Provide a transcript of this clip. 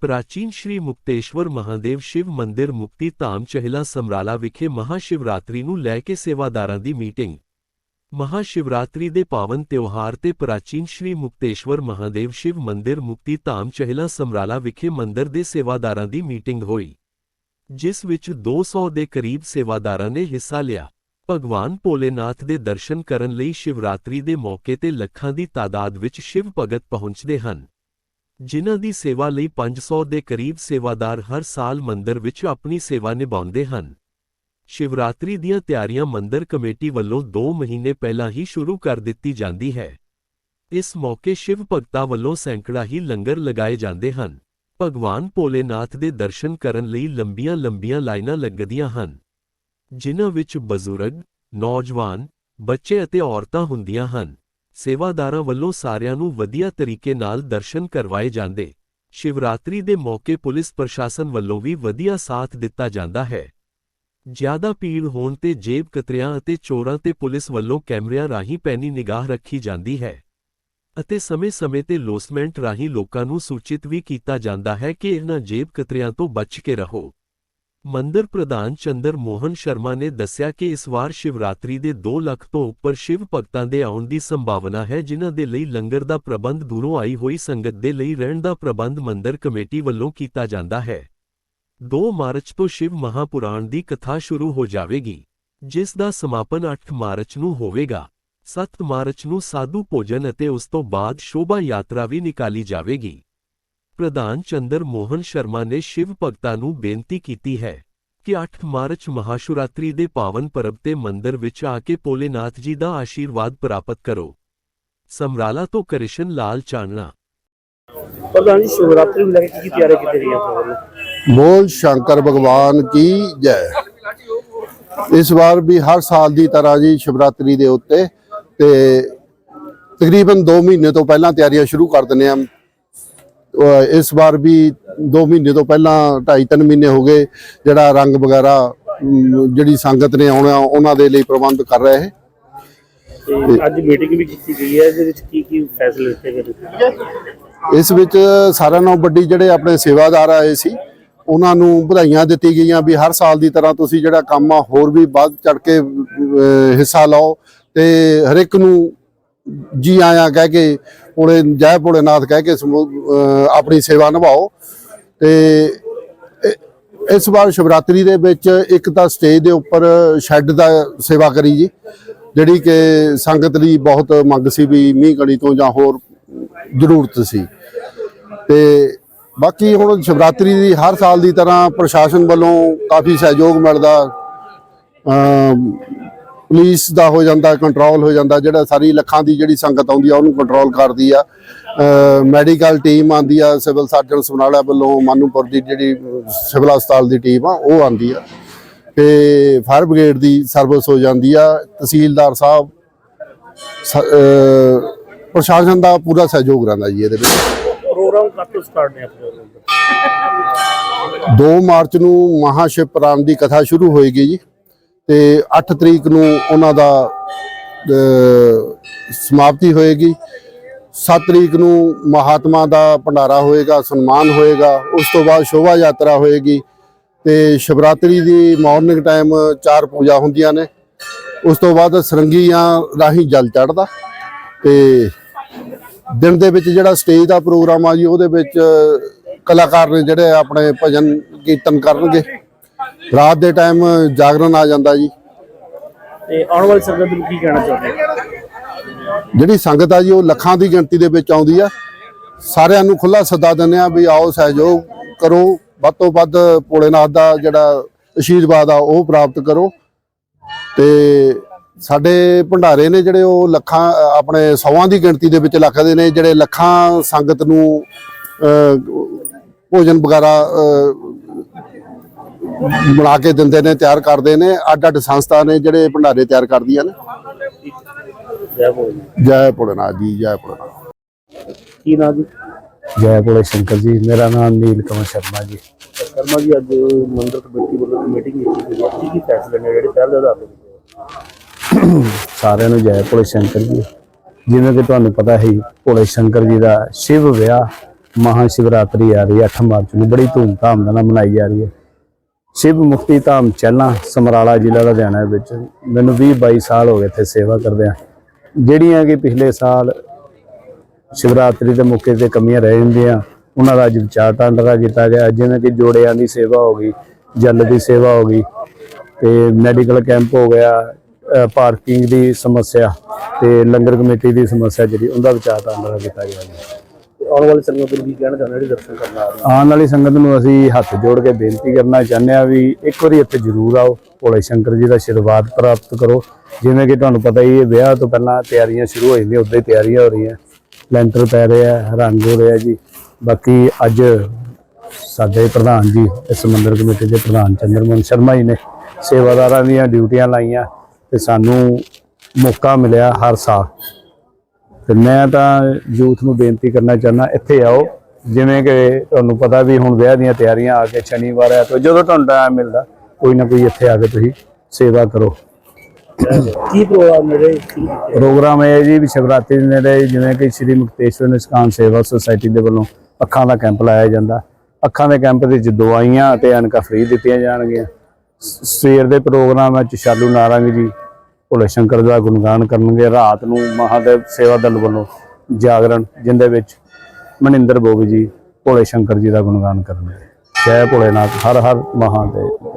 ਪ੍ਰਾਚੀਨ ਸ਼੍ਰੀ ਮੁਕਤੇਸ਼ਵਰ ਮਹਾਦੇਵ ਸ਼ਿਵ ਮੰਦਿਰ ਮੁਕਤੀ ਧਾਮ ਚਹਿਲਾ ਸਮਰਾਲਾ ਵਿਖੇ ਮਹਾਸ਼ਿਵਰਾਤਰੀ ਨੂੰ ਲੈ ਕੇ ਸੇਵਾਦਾਰਾਂ ਦੀ ਮੀਟਿੰਗ। ਮਹਾਸ਼ਿਵਰਾਤਰੀ ਦੇ ਪਾਵਨ ਤਿਉਹਾਰ ਤੇ ਪ੍ਰਾਚੀਨ ਸ਼੍ਰੀ ਮੁਕਤੇਸ਼ਵਰ ਮਹਾਦੇਵ ਸ਼ਿਵ ਮੰਦਿਰ ਮੁਕਤੀ ਧਾਮ ਚਹਿਲਾ ਸਮਰਾਲਾ ਵਿਖੇ ਮੰਦਿਰ ਦੇ ਸੇਵਾਦਾਰਾਂ ਦੀ ਮੀਟਿੰਗ ਹੋਈ। ਜਿਸ ਵਿੱਚ 200 ਦੇ ਕਰੀਬ ਸੇਵਾਦਾਰਾਂ ਨੇ ਹਿੱਸਾ ਲਿਆ। ਭਗਵਾਨ ਭੋਲੇਨਾਥ ਦੇ ਦਰਸ਼ਨ ਕਰਨ ਲਈ ਸ਼ਿਵਰਾਤਰੀ ਦੇ ਮੌਕੇ ਤੇ ਲੱਖਾਂ ਦੀ ਤਾਦਾਦ ਵਿੱਚ ਸ਼ਿਵ ਭਗਤ ਪਹੁੰਚਦੇ ਹਨ। ਜਿਨ੍ਹਾਂ ਦੀ ਸੇਵਾ ਲਈ 500 ਦੇ ਕਰੀਬ ਸੇਵਾਦਾਰ ਹਰ ਸਾਲ ਮੰਦਰ ਵਿੱਚ ਆਪਣੀ ਸੇਵਾ ਨਿਭਾਉਂਦੇ ਹਨ। ਸ਼ਿਵਰਾਤਰੀ ਦੀਆਂ ਤਿਆਰੀਆਂ ਮੰਦਰ ਕਮੇਟੀ ਵੱਲੋਂ 2 ਮਹੀਨੇ ਪਹਿਲਾਂ ਹੀ ਸ਼ੁਰੂ ਕਰ ਦਿੱਤੀ ਜਾਂਦੀ ਹੈ। ਇਸ ਮੌਕੇ ਸ਼ਿਵ ਭਗਤਾਂ ਵੱਲੋਂ ਸੈਂਕੜਾ ਹੀ ਲੰਗਰ ਲਗਾਏ ਜਾਂਦੇ ਹਨ। ਭਗਵਾਨ ਭੋਲੇਨਾਥ ਦੇ ਦਰਸ਼ਨ ਕਰਨ ਲਈ ਲੰਬੀਆਂ-ਲੰਬੀਆਂ ਲਾਈਨਾਂ ਲੱਗਦੀਆਂ ਹਨ, ਜਿਨ੍ਹਾਂ ਵਿੱਚ ਬਜ਼ੁਰਗ, ਨੌਜਵਾਨ, ਬੱਚੇ ਅਤੇ ਔਰਤਾਂ ਹੁੰਦੀਆਂ ਹਨ। ਸੇਵਾਦਾਰਾਂ ਵੱਲੋਂ ਸਾਰਿਆਂ ਨੂੰ ਵਧੀਆ ਤਰੀਕੇ ਨਾਲ ਦਰਸ਼ਨ ਕਰਵਾਏ ਜਾਂਦੇ। ਸ਼ਿਵਰਾਤਰੀ ਦੇ ਮੌਕੇ ਪੁਲਿਸ ਪ੍ਰਸ਼ਾਸਨ ਵੱਲੋਂ ਵੀ ਵਧੀਆ ਸਾਥ ਦਿੱਤਾ ਜਾਂਦਾ ਹੈ। ਜ਼ਿਆਦਾ ਭੀੜ ਹੋਣ ਤੇ ਜੇਬ ਕਤਰਿਆਂ ਅਤੇ ਚੋਰਾਂ ਤੇ ਪੁਲਿਸ ਵੱਲੋਂ ਕੈਮਰਿਆਂ ਰਾਹੀਂ ਪੈਣੀ ਨਿਗਾਹ ਰੱਖੀ ਜਾਂਦੀ ਹੈ। ਅਤੇ ਸਮੇਂ-ਸਮੇਂ ਤੇ ਲੋਸਮੈਂਟ ਰਾਹੀਂ ਲੋਕਾਂ ਨੂੰ ਸੂਚਿਤ ਵੀ ਕੀਤਾ ਜਾਂਦਾ ਹੈ ਕਿ ਇਹਨਾਂ ਜੇਬ ਕਤਰਿਆਂ ਤੋਂ ਬਚ ਕੇ ਰਹੋ। ਮੰਦਰ ਪ੍ਰਧਾਨ ਚੰਦਰ ਮੋਹਨ ਸ਼ਰਮਾ ਨੇ ਦੱਸਿਆ ਕਿ ਇਸ ਵਾਰ ਸ਼ਿਵਰਾਤਰੀ ਦੇ 2 ਲੱਖ ਤੋਂ ਉੱਪਰ ਸ਼ਿਵ ਭਗਤਾਂ ਦੇ ਆਉਣ ਦੀ ਸੰਭਾਵਨਾ ਹੈ, ਜਿਨ੍ਹਾਂ ਦੇ ਲਈ ਲੰਗਰ ਦਾ ਪ੍ਰਬੰਧ ਦੂਰੋਂ ਆਈ ਹੋਈ ਸੰਗਤ ਦੇ ਲਈ ਰਹਿਣ ਦਾ ਪ੍ਰਬੰਧ ਮੰਦਰ ਕਮੇਟੀ ਵੱਲੋਂ ਕੀਤਾ ਜਾਂਦਾ ਹੈ। 2 ਮਾਰਚ ਤੋਂ ਸ਼ਿਵ ਮਹਾਪੁਰਾਣ ਦੀ ਕਥਾ ਸ਼ੁਰੂ ਹੋ ਜਾਵੇਗੀ, ਜਿਸ ਦਾ ਸਮਾਪਨ 8 ਮਾਰਚ ਨੂੰ ਹੋਵੇਗਾ। 7 ਮਾਰਚ ਨੂੰ ਸਾਧੂ ਭੋਜਨ ਅਤੇ ਉਸ ਤੋਂ ਬਾਅਦ ਸ਼ੋਭਾ ਯਾਤਰਾ ਵੀ ਨਿਕਾਲੀ ਜਾਵੇਗੀ। ਪ੍ਰਧਾਨ ਚੰਦਰ ਮੋਹਨ ਸ਼ਰਮਾ ਨੇ ਸ਼ਿਵ ਭਗਤਾਂ ਨੂੰ ਬੇਨਤੀ ਕੀਤੀ ਹੈ ਕਿ 8 ਮਾਰਚ ਮਹਾਸ਼ਿਵਰਾਤਰੀ ਦੇ ਪਾਵਨ ਪਰਬ ਤੇ ਮੰਦਰ ਵਿੱਚ ਆ ਕੇ ਭੋਲੇਨਾਥ ਜੀ ਦਾ ਆਸ਼ੀਰਵਾਦ ਪ੍ਰਾਪਤ ਕਰੋ। ਸਮਰਾਲਾ ਤੋਂ ਕ੍ਰਿਸ਼ਨ ਲਾਲ ਚਾਨਣਾ। ਪ੍ਰਧਾਨ ਜੀ ਸ਼ਿਵਰਾਤਰੀ ਨੂੰ ਲੈ ਕੇ ਕੀ ਤਿਆਰੀ ਕੀਤੀ ਗਈ ਹੈ ਬੋਲ ਸ਼ੰਕਰ ਭਗਵਾਨ ਕੀ ਜੈ। ਇਸ ਵਾਰ ਵੀ ਹਰ ਸਾਲ ਦੀ ਤਰ੍ਹਾਂ ਜੀ ਸ਼ਿਵਰਾਤਰੀ ਦੇ ਉੱਤੇ ਤੇ ਤਕਰੀਬਨ 2 ਮਹੀਨੇ ਤੋਂ ਪਹਿਲਾਂ ਤਿਆਰੀਆਂ ਸ਼ੁਰੂ ਕਰ ਦਿੰਦੇ ਆ ਇਸ ਵਾਰ ਵੀ 2 ਮਹੀਨੇ ਤੋਂ ਪਹਿਲਾਂ 2.5-3 ਮਹੀਨੇ ਹੋ ਗਏ ਜਿਹੜਾ ਰੰਗ ਵਗੈਰਾ ਜਿਹੜੀ ਸੰਗਤ ਨੇ ਆਉਣਾ ਉਹਨਾਂ ਦੇ ਲਈ ਪ੍ਰਬੰਧ ਕਰ ਰਹੇ ਹੈ। ਤੇ ਅੱਜ ਮੀਟਿੰਗ ਵੀ ਕੀਤੀ ਗਈ ਹੈ ਇਹਦੇ ਵਿੱਚ ਕੀ ਕੀ ਫੈਸਲੇ ਲਿੱਤੇ ਗਏ ਇਸ ਵਿੱਚ ਸਾਰਿਆਂ ਨਾਲੋਂ ਵੱਡੀ ਜਿਹੜੇ ਆਪਣੇ ਸੇਵਾਦਾਰ ਆਏ ਸੀ ਉਹਨਾਂ ਨੂੰ ਵਧਾਈਆਂ ਦਿੱਤੀ ਗਈਆਂ ਵੀ ਹਰ ਸਾਲ ਦੀ ਤਰ੍ਹਾਂ ਤੁਸੀਂ ਜਿਹੜਾ ਕੰਮ ਆ ਹੋਰ ਵੀ ਵੱਧ ਚੜ ਕੇ ਹਿੱਸਾ ਲਓ ਤੇ ਹਰ ਇੱਕ ਨੂੰ ਜੀ ਆਇਆਂ ਕਹਿ ਕੇ ਭੋਲੇ ਜੈ ਭੋਲੇਨਾਥ ਕਹਿ ਕੇ ਸਮੂ- ਆਪਣੀ ਸੇਵਾ ਨਿਭਾਓ। ਤੇ ਇਸ ਵਾਰ ਸ਼ਿਵਰਾਤਰੀ ਦੇ ਵਿੱਚ ਇੱਕ ਤਾਂ ਸਟੇਜ ਦੇ ਉੱਪਰ ਸ਼ੈੱਡ ਦਾ ਸੇਵਾ ਕਰੀ ਜੀ, ਜਿਹੜੀ ਕਿ ਸੰਗਤ ਲਈ ਬਹੁਤ ਮੰਗ ਸੀ ਵੀ ਮੀਂਹ ਕਣੀ ਤੋਂ ਜਾਂ ਹੋਰ ਜ਼ਰੂਰਤ ਸੀ। ਤੇ ਬਾਕੀ ਹੁਣ ਸ਼ਿਵਰਾਤਰੀ ਦੀ ਹਰ ਸਾਲ ਦੀ ਤਰ੍ਹਾਂ ਪ੍ਰਸ਼ਾਸਨ ਵੱਲੋਂ ਕਾਫੀ ਸਹਿਯੋਗ ਮਿਲਦਾ। ਪੁਲਿਸ ਦਾ ਹੋ ਜਾਂਦਾ ਕੰਟਰੋਲ ਹੋ ਜਾਂਦਾ ਜਿਹੜਾ ਸਾਰੀ ਲੱਖਾਂ ਦੀ ਜਿਹੜੀ ਸੰਗਤ ਆਉਂਦੀ ਆ ਉਹਨੂੰ ਕੰਟਰੋਲ ਕਰਦੀ ਆ। ਮੈਡੀਕਲ ਟੀਮ ਆਂਦੀ ਆ ਸਿਵਲ ਸਰਜਨ ਸਮਰਾਲਾ ਵੱਲੋਂ ਮਾਨੂਪੁਰ ਦੀ ਜਿਹੜੀ ਸਿਵਲ ਹਸਪਤਾਲ ਦੀ ਟੀਮ ਆ ਉਹ ਆਂਦੀ ਆ। ਤੇ ਫਾਇਰ ਬ੍ਰਿਗੇਡ ਦੀ ਸਰਵਿਸ ਹੋ ਜਾਂਦੀ ਆ। ਤਹਿਸੀਲਦਾਰ ਸਾਹਿਬ ਪ੍ਰਸ਼ਾਸਨ ਦਾ ਪੂਰਾ ਸਹਿਯੋਗ ਰਹਿੰਦਾ ਜੀ ਇਹਦੇ ਵਿੱਚ। ਪ੍ਰੋਗਰਾਮ ਕਦ ਤੋਂ ਸਟਾਰਟ ਨੇ ਆਪਣੇ ਵੱਲੋਂ? 2 ਮਾਰਚ ਨੂੰ ਮਹਾਸ਼ਿਵ ਪੁਰਾਣ ਦੀ ਕਥਾ ਸ਼ੁਰੂ ਹੋਏਗੀ ਜੀ। ਤੇ 8 ਤਰੀਕ ਨੂੰ ਉਹਨਾਂ ਦਾ ਸਮਾਪਤੀ ਹੋਏਗੀ। 7 ਤਰੀਕ ਨੂੰ ਮਹਾਤਮਾ ਦਾ ਭੰਡਾਰਾ ਹੋਏਗਾ, ਸਨਮਾਨ ਹੋਏਗਾ, ਉਸ ਤੋਂ ਬਾਅਦ ਸ਼ੋਭਾ ਯਾਤਰਾ ਹੋਏਗੀ ਤੇ ਸ਼ਿਵਰਾਤਰੀ ਦੀ ਮਾਰਨਿੰਗ ਟਾਈਮ ਚਾਰ ਪੂਜਾ ਹੁੰਦੀਆਂ ਨੇ। ਉਸ ਤੋਂ ਬਾਅਦ ਸਰੰਗੀਆਂ ਰਾਹੀਂ ਜਲ ਚੜਦਾ ਤੇ ਦਿਨ ਦੇ ਵਿੱਚ ਜਿਹੜਾ ਸਟੇਜ ਦਾ ਪ੍ਰੋਗਰਾਮ ਆ ਜੀ, ਉਹਦੇ ਵਿੱਚ ਕਲਾਕਾਰ ਨੇ ਜਿਹੜੇ ਆਪਣੇ ਭਜਨ ਕੀਰਤਨ ਕਰਨਗੇ। ਰਾਤ ਦੇ ਟਾਈਮ ਜਾਗਰਣ ਆ ਜਾਂਦਾ ਜੀ। ਤੇ ਆਉਣ ਵਾਲੀ ਸੰਗਤ ਨੂੰ ਕੀ ਕਹਿਣਾ ਚਾਹੁੰਦੇ? ਜਿਹੜੀ ਸੰਗਤ ਆ ਜੀ ਉਹ ਲੱਖਾਂ ਦੀ ਗਿਣਤੀ ਦੇ ਵਿੱਚ ਆਉਂਦੀ ਆ। ਸਾਰਿਆਂ ਨੂੰ ਖੁੱਲਾ ਸੱਦਾ ਦਿੰਦੇ ਆ ਵੀ ਆਓ ਸਹਿਯੋਗ ਕਰੋ। ਵੱਧ ਤੋਂ ਵੱਧ ਭੋਲੇਨਾਥ ਦਾ ਜਿਹੜਾ ਅਸ਼ੀਰਵਾਦ ਆ ਉਹ ਪ੍ਰਾਪਤ ਕਰੋ। ਤੇ ਸਾਡੇ ਭੰਡਾਰੇ ਨੇ ਜਿਹੜੇ ਉਹ ਲੱਖਾਂ ਆਪਣੇ ਸੌਆਂ ਦੀ ਗਿਣਤੀ ਦੇ ਵਿੱਚ ਲੱਖਦੇ ਨੇ ਜਿਹੜੇ ਲੱਖਾਂ ਸੰਗਤ ਨੂੰ ਭੋਜਨ ਵਗੈਰਾ ਬਣਾ ਕੇ ਦਿੰਦੇ ਨੇ ਤਿਆਰ ਕਰਦੇ ਨੇ ਅੱਡ ਅੱਡ ਸੰਸਥਾ ਨੇ ਜਿਹੜੇ ਭੰਡਾਰੇ ਤਿਆਰ ਕਰਦੀਆਂ ਨੇ। ਜੈ ਬੋਲ ਜੈ ਭੋਲੇਨਾਥ ਜੀ ਜੈ ਭੋਲੇਨਾਥ ਕੀ ਨਾਮ ਜੀ? ਜੈ ਭੋਲੇ ਸ਼ੰਕਰ ਜੀ ਮੇਰਾ ਨਾਮ ਨੀਲ ਕਮਲ ਸ਼ਰਮਾ ਜੀ। ਸ਼ਰਮਾ ਜੀ ਅੱਜ ਮੰਦਰ ਕਮੇਟੀ ਵੱਲੋਂ ਮੀਟਿੰਗ ਕੀਤੀ ਗਈ ਕੀ ਫੈਸਲੇ ਨੇ ਜਿਹੜੇ ਪਹਿਲ ਦੇ ਆਧਾਰ ਤੇ? ਸਾਰਿਆਂ ਨੂੰ ਜੈ ਭੋਲੇ ਸ਼ੰਕਰ ਜੀ। ਜਿਵੇਂ ਕਿ ਤੁਹਾਨੂੰ ਪਤਾ ਹੈ ਭੋਲੇ ਸ਼ੰਕਰ ਜੀ ਦਾ ਸ਼ਿਵ ਵਿਆਹ ਮਹਾ ਸ਼ਿਵਰਾਤਰੀ ਆ ਰਹੀ ਹੈ 8 ਮਾਰਚ ਨੂੰ। ਬੜੀ ਧੂਮਧਾਮ ਦੇ ਨਾਲ ਮਨਾਈ ਜਾ ਰਹੀ ਹੈ। ਸ਼ਿਵ ਮੁਕਤੀ ਧਾਮ ਚਹਿਲਾਂ, ਸਮਰਾਲਾ ਜ਼ਿਲ੍ਹਾ ਲੁਧਿਆਣਾ ਵਿੱਚ ਮੈਨੂੰ 20 22 ਸਾਲ ਹੋ ਗਏ ਇੱਥੇ ਸੇਵਾ ਕਰਦਿਆਂ। ਜਿਹੜੀਆਂ ਕਿ ਪਿਛਲੇ ਸਾਲ ਸ਼ਿਵਰਾਤਰੀ ਦੇ ਮੌਕੇ ਤੇ ਕਮੀਆਂ ਰਹਿ ਜਾਂਦੀਆਂ, ਉਹਨਾਂ ਦਾ ਅੱਜ ਵਿਚਾਰ ਟਾਂਡਰਾ ਕੀਤਾ ਗਿਆ। ਜਿਵੇਂ ਕਿ ਜੋੜਿਆਂ ਦੀ ਸੇਵਾ ਹੋ ਗਈ, ਜਲ ਦੀ ਸੇਵਾ ਹੋ ਗਈ ਤੇ ਮੈਡੀਕਲ ਕੈਂਪ ਹੋ ਗਿਆ ਪਾਰਕਿੰਗ ਦੀ ਸਮੱਸਿਆ ਤੇ ਲੰਗਰ ਕਮੇਟੀ ਦੀ ਸਮੱਸਿਆ ਜਿਹੜੀ, ਉਹਦਾ ਵਿਚਾਰ ਟਾਂਡਰਾ ਕੀਤਾ ਗਿਆ ਆਉਣ ਵਾਲੇ ਸਮੇਂ ਵਿੱਚ ਕੀ ਕਹਿਣਾ ਚਾਹੁੰਦੇ ਜਿਹੜੇ ਦਰਸ਼ਨ ਕਰਨ ਆ ਰਹੇ ਆਉਣ ਵਾਲੀ ਸੰਗਤ ਨੂੰ ਅਸੀਂ ਹੱਥ ਜੋੜ ਕੇ ਬੇਨਤੀ ਕਰਨਾ ਚਾਹੁੰਦੇ ਆ ਵੀ ਇੱਕ ਵਾਰੀ ਇੱਥੇ ਜ਼ਰੂਰ ਆਓ, ਭੋਲੇ ਸ਼ੰਕਰ ਜੀ ਦਾ ਆਸ਼ੀਰਵਾਦ ਪ੍ਰਾਪਤ ਕਰੋ। ਜਿਵੇਂ ਕਿ ਤੁਹਾਨੂੰ ਪਤਾ ਹੀ ਹੈ, ਵਿਆਹ ਤੋਂ ਪਹਿਲਾਂ ਤਿਆਰੀਆਂ ਸ਼ੁਰੂ ਹੋ ਜਾਂਦੀਆਂ, ਉਦੋਂ ਹੀ ਤਿਆਰੀਆਂ ਹੋ ਰਹੀਆਂ। ਲੈਂਟਰ ਪੈ ਰਿਹਾ ਰੰਗ ਹੋ ਰਿਹਾ ਜੀ। ਬਾਕੀ ਅੱਜ ਸਾਡੇ ਪ੍ਰਧਾਨ ਜੀ, ਇਸ ਮੰਦਿਰ ਕਮੇਟੀ ਦੇ ਪ੍ਰਧਾਨ ਚੰਦਰਮੋਹਨ ਸ਼ਰਮਾ ਜੀ ਨੇ ਸੇਵਾਦਾਰਾਂ ਦੀਆਂ ਡਿਊਟੀਆਂ ਲਾਈਆਂ ਤੇ ਸਾਨੂੰ ਮੌਕਾ ਮਿਲਿਆ ਹਰ ਸਾਲ। ਤੇ ਮੈਂ ਤਾਂ ਯੂਥ ਨੂੰ ਬੇਨਤੀ ਕਰਨਾ ਚਾਹੁੰਦਾ ਇੱਥੇ ਆਓ। ਜਿਵੇਂ ਕਿ ਤੁਹਾਨੂੰ ਪਤਾ ਵੀ ਹੁਣ ਵਿਆਹ ਦੀਆਂ ਤਿਆਰੀਆਂ ਆ ਕੇ ਸ਼ਨੀਵਾਰ ਹੈ ਤਾਂ ਜਦੋਂ ਤੁਹਾਨੂੰ ਟਾਈਮ ਮਿਲਦਾ ਕੋਈ ਨਾ ਕੋਈ ਇੱਥੇ ਆ ਕੇ ਤੁਸੀਂ ਸੇਵਾ ਕਰੋ। ਕੀ ਪ੍ਰੋਗਰਾਮ ਕੀਤੇ ਪ੍ਰੋਗਰਾਮ ਹੈ ਜੀ ਵੀ ਸ਼ਿਵਰਾਤਰੀ ਦੇ ਨੇੜੇ ਜਿਵੇਂ ਕਿ ਸ਼੍ਰੀ ਮੁਕਤੇਸ਼ਵਰ ਨਿਸ਼ਕਾਨ ਸੇਵਾ ਸੁਸਾਇਟੀ ਦੇ ਵੱਲੋਂ ਅੱਖਾਂ ਦਾ ਕੈਂਪ ਲਾਇਆ ਜਾਂਦਾ। ਅੱਖਾਂ ਦੇ ਕੈਂਪ ਵਿੱਚ ਦਵਾਈਆਂ ਤੇ ਅਣਕਾਂ ਫ੍ਰੀ ਦਿੱਤੀਆਂ ਜਾਣਗੀਆਂ। ਸਵੇਰ ਦੇ ਪ੍ਰੋਗਰਾਮ ਵਿੱਚ ਸ਼ਾਲੂ ਨਾਰੰਗ ਜੀ ਭੋਲੇ ਸ਼ੰਕਰ ਦਾ ਗੁਣਗਾਨ ਕਰਨਗੇ, ਰਾਤ ਨੂੰ ਮਹਾਦੇਵ ਸੇਵਾ ਦਲ ਵੱਲੋਂ ਜਾਗਰਣ, ਜਿੰਦੇ ਵਿੱਚ ਮਨਿੰਦਰ ਬੋਗੀ ਜੀ ਭੋਲੇ ਸ਼ੰਕਰ ਜੀ ਦਾ ਗੁਣਗਾਨ ਕਰਨਗੇ। ਜੈ ਭੋਲੇਨਾਥ, ਹਰ ਹਰ ਮਹਾਦੇਵ।